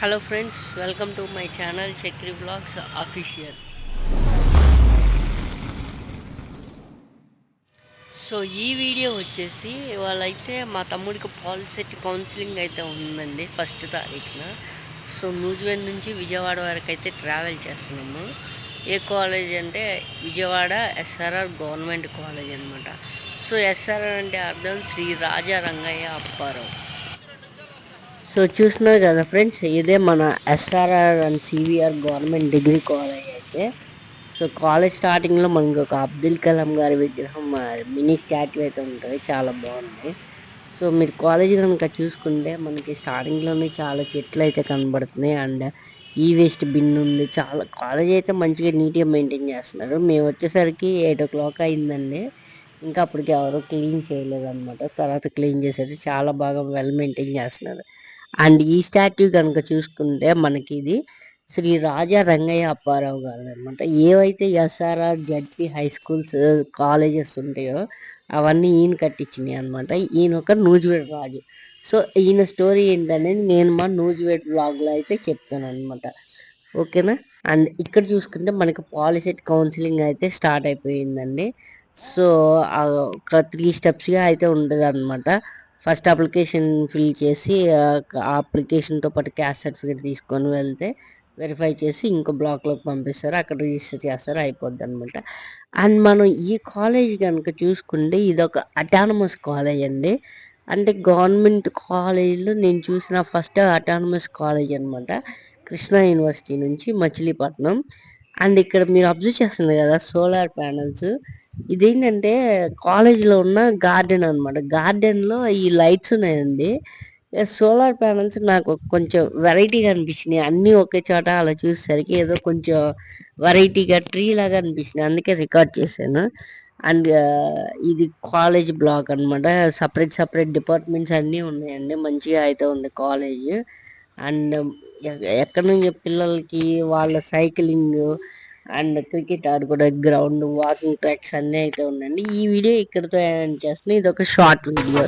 Hello friends welcome to my channel Chakri blogs official so ఈ video వచ్చేసి వాళ్ళైతే మా తమ్ముడికి పాలసెట్ కౌన్సిలింగ్ అయితే ఉందండి ఫస్ట్ తారీఖున. సో నూజివేడ్ నుంచి విజయవాడ వరకు అయితే ట్రావెల్ చేస్తున్నాము. ఏ కాలేజ్ అంటే విజయవాడ ఎస్ఆర్ఆర్ గవర్నమెంట్ కాలేజ్ అనమాట సో ఎస్ఆర్ఆర్ అంటే అర్థం శ్రీ రాజా రంగయ్య అప్పారావు. సో చూస్తున్నారు కదా ఫ్రెండ్స్ ఇదే మన SRR and CVR government degree college అయితే. సో కాలేజ్ స్టార్టింగ్లో మనకి ఒక అబ్దుల్ కలాం గారి విగ్రహం మినీ స్టాట్యూ అయితే ఉంటుంది. చాలా బాగుంది. సో మీరు కాలేజ్ కనుక చూసుకుంటే మనకి స్టార్టింగ్లోనే చాలా చెట్లు అయితే కనబడుతున్నాయి. అండ్ ఈ వేస్ట్ బిన్ ఉంది. చాలా కాలేజ్ అయితే మంచిగా నీట్గా మెయింటైన్ చేస్తున్నారు. మేము వచ్చేసరికి ఎయిట్ ఓ క్లాక్ అయిందండి. ఇంకా అప్పటికి ఎవరు క్లీన్ చేయలేదు అనమాట తర్వాత క్లీన్ చేశారు చాలా బాగా వెల్ మెయింటైన్ చేస్తున్నారు. అండ్ ఈ స్టాట్యూ కనుక చూసుకుంటే మనకి ఇది శ్రీ రాజా రంగయ్య అప్పారావు గారు అనమాట ఏవైతే SRR ZP high schools colleges ఉంటాయో అవన్నీ ఈయన కట్టించినాయి అనమాట ఈయన ఒక నూజివేడ్ రాజు. సో ఈయన స్టోరీ ఏంటనేది నేను మా నూజివేడ్ బ్లాగ్లో అయితే చెప్తాను అనమాట ఓకేనా? అండ్ ఇక్కడ చూసుకుంటే మనకి పాలిసెట్ కౌన్సిలింగ్ అయితే స్టార్ట్ అయిపోయిందండి. సో ఒక త్రీ స్టెప్స్గా అయితే ఉంటుంది అనమాట ఫస్ట్ అప్లికేషన్ ఫిల్ చేసి ఆ అప్లికేషన్తో పాటు క్యాస్ట్ సర్టిఫికేట్ తీసుకొని వెళ్తే వెరిఫై చేసి ఇంకో బ్లాక్లోకి పంపిస్తారు. అక్కడ రిజిస్టర్ చేస్తారు. అయిపోద్ది అనమాట అండ్ మనం ఈ కాలేజ్ కనుక చూసుకుంటే ఇది ఒక అటానమస్ కాలేజ్ అండి. అంటే గవర్నమెంట్ కాలేజీలో నేను చూసిన ఫస్ట్ అటానమస్ కాలేజ్ అనమాట కృష్ణా యూనివర్సిటీ నుంచి మచిలీపట్నం. అండ్ ఇక్కడ మీరు అబ్జర్వ్ చేస్తుంది కదా సోలార్ ప్యానల్స్ ఇదేంటంటే కాలేజీలో ఉన్న గార్డెన్ అనమాట గార్డెన్లో ఈ లైట్స్ ఉన్నాయండి. సోలార్ ప్యానల్స్ నాకు కొంచెం వెరైటీగా అనిపించినాయి అన్నీ ఒకే చోట అలా చూసేసరికి ఏదో కొంచెం వెరైటీగా ట్రీ లాగా అనిపించినాయి అందుకే రికార్డ్ చేశాను. అండ్ ఇది కాలేజ్ బ్లాక్ అనమాట సపరేట్ సపరేట్ డిపార్ట్మెంట్స్ అన్నీ ఉన్నాయండి. మంచిగా అయితే ఉంది కాలేజ్ అండ్ ఎక్కడి నుంచి పిల్లలకి వాళ్ళ సైక్లింగ్ అండ్ క్రికెట్ ఆడుకోవడం గ్రౌండ్ వాకింగ్ ట్రాక్స్ అన్నీ అయితే ఉన్నాయండి ఈ వీడియో ఇక్కడితో ఎండ్ చేస్తున్నాయి ఇది ఒక షార్ట్ వీడియో.